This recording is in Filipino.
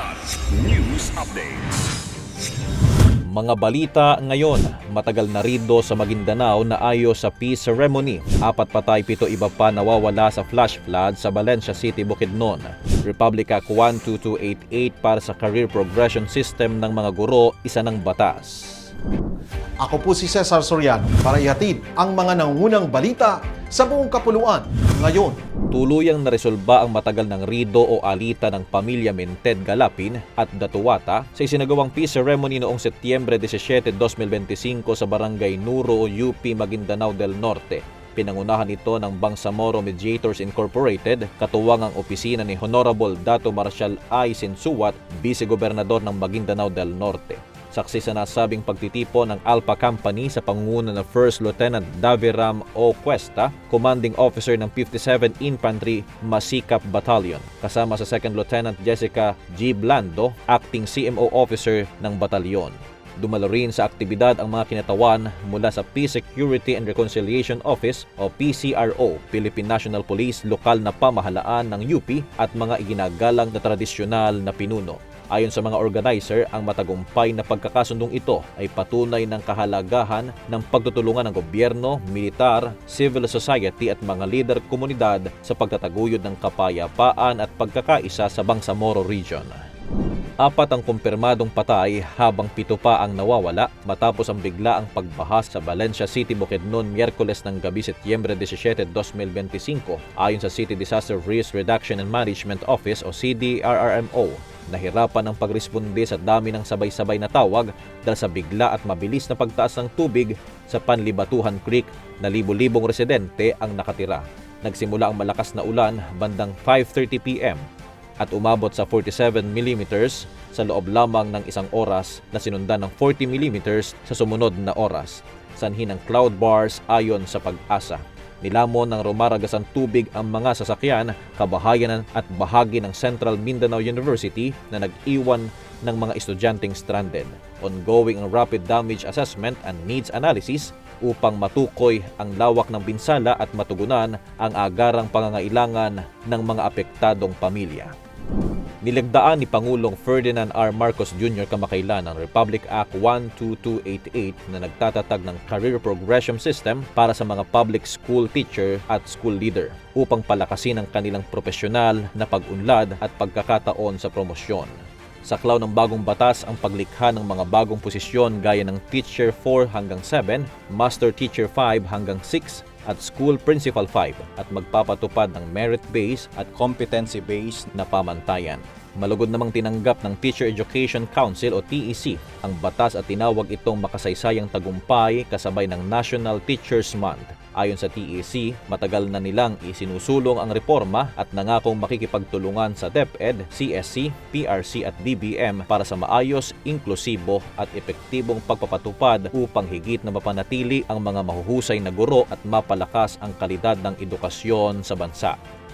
Blood News Updates. Mga balita ngayon, matagal na rido sa Maguindanao na ayo sa peace ceremony. Apat patay, pito iba pa nawawala sa flash flood sa Valencia City, Bukidnon. Republic Act 12288 para sa career progression system ng mga guro, isa ng batas. Ako po si Cesar Soriano para ihatid ang mga nangungunang balita sa buong kapuluan ngayon. Tuluyang naresolba ang matagal ng rido o alita ng pamilya Mented Galapin at Datuwata sa isinagawang peace ceremony noong Setyembre 17, 2025 sa Barangay Nuro, UP, Maguindanao del Norte. Pinangunahan ito ng Bangsamoro Mediators Incorporated, katuwang ang opisina ni Honorable Dato Marshal I. Sinsuwat, Vice-Gobernador ng Maguindanao del Norte. Saksi sa nasabing pagtitipo ng Alpha Company sa pangunguna ng First Lieutenant Daviram O. Cuesta, Commanding Officer ng 57 Infantry Masikap Battalion, kasama sa Second Lieutenant Jessica G. Blando, Acting CMO Officer ng batalyon. Dumalo rin sa aktibidad ang mga kinatawan mula sa Peace Security and Reconciliation Office o PCRO, Philippine National Police, lokal na pamahalaan ng UP at mga iginagalang na tradisyonal na pinuno. Ayon sa mga organizer, ang matagumpay na pagkakasundong ito ay patunay ng kahalagahan ng pagtutulungan ng gobyerno, militar, civil society at mga lider komunidad sa pagtataguyod ng kapayapaan at pagkakaisa sa Bangsamoro Region. Apat ang kumpirmadong patay habang pito pa ang nawawala matapos ang bigla ang pagbaha sa Valencia City, Bukidnon, Miyerkules ng gabi Setyembre 17, 2025 ayon sa City Disaster Risk Reduction and Management Office o CDRRMO. Nahirapan ang pagresponde sa dami ng sabay-sabay na tawag dahil sa bigla at mabilis na pagtaas ng tubig sa Panlibatuhan Creek na libo-libong residente ang nakatira. Nagsimula ang malakas na ulan bandang 5.30 p.m at umabot sa 47 mm sa loob lamang ng isang oras na sinundan ng 40 mm sa sumunod na oras. Sanhi ng cloud bars ayon sa pag-asa. Nilamon ng rumaragasang tubig ang mga sasakyan, kabahayan at bahagi ng Central Mindanao University na nag-iwan ng mga estudyanteng stranded. Ongoing ang rapid damage assessment and needs analysis upang matukoy ang lawak ng binsala at matugunan ang agarang pangangailangan ng mga apektadong pamilya. Nilagdaan ni Pangulong Ferdinand R. Marcos Jr. kamakailan ang Republic Act 12288 na nagtatatag ng career progression system para sa mga public school teacher at school leader upang palakasin ang kanilang profesional na pag-unlad at pagkakataon sa promosyon. Saklaw ng bagong batas ang paglikha ng mga bagong posisyon gaya ng Teacher 4 hanggang 7, Master Teacher 5 hanggang 6, at School Principal 5 at magpapatupad ng merit-based at competency-based na pamantayan. Malugod namang tinanggap ng Teacher Education Council o TEC ang batas at tinawag itong makasaysayang tagumpay kasabay ng National Teachers Month. Ayon sa TEC, matagal na nilang isinusulong ang reforma at nangakong makikipagtulungan sa DepEd, CSC, PRC at DBM para sa maayos, inklusibo at epektibong pagpapatupad upang higit na mapanatili ang mga mahuhusay na guro at mapalakas ang kalidad ng edukasyon sa bansa.